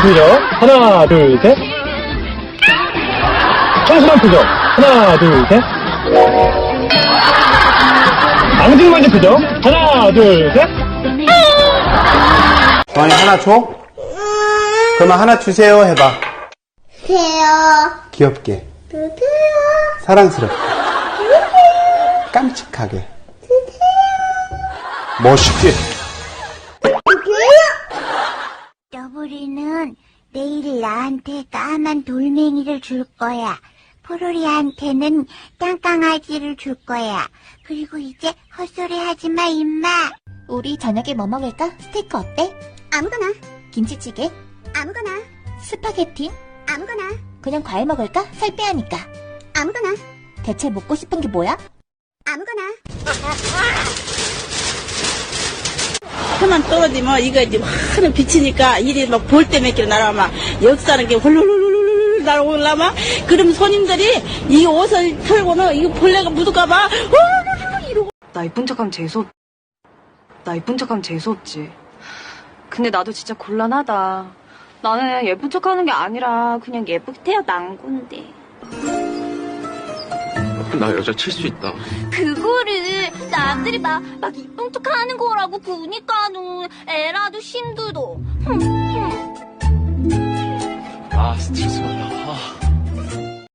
표정. 하나, 둘, 셋. 청순한 표정. 하나, 둘, 셋. 앙증맞은 표정. 하나, 둘, 셋. 정환이 하나 줘? 그러면 하나 주세요 해봐. 주세요. 귀엽게. 주세요. 사랑스럽게. 깜찍하게. 멋있게. 너구리는 내일 나한테 까만 돌멩이를 줄 거야. 포로리한테는 땅강아지를 줄 거야. 그리고 이제 헛소리 하지 마, 임마. 우리 저녁에 뭐 먹을까? 스테이크 어때? 아무거나, 김치찌개? 아무거나, 스파게티? 아무거나, 그냥 과일 먹을까? 살 빼야니까. 아무거나, 대체 먹고 싶은 게 뭐야? 아무거나. 해만 떨어지면 이거 이제 하는 비치니까 일이 막 볼 때 몇개 날아오면 역사는 게 훌훌훌훌 날아올라마 그럼 손님들이 이 옷을 털고는 이거 벌레가 묻을까봐 훌훌훌 이러고 나 이쁜 척하면 재수없, 나 이쁜 척하면 재수없지. 근데 나도 진짜 곤란하다. 나는 예쁜 척하는 게 아니라 그냥 예쁘게 태어난 건데. 나 여자 칠 수 있다. 그거를 남들이 막, 막 이쁜 척 하는 거라고 그니까는 애라도 힘들어. 아, 스트레스 받아. 아.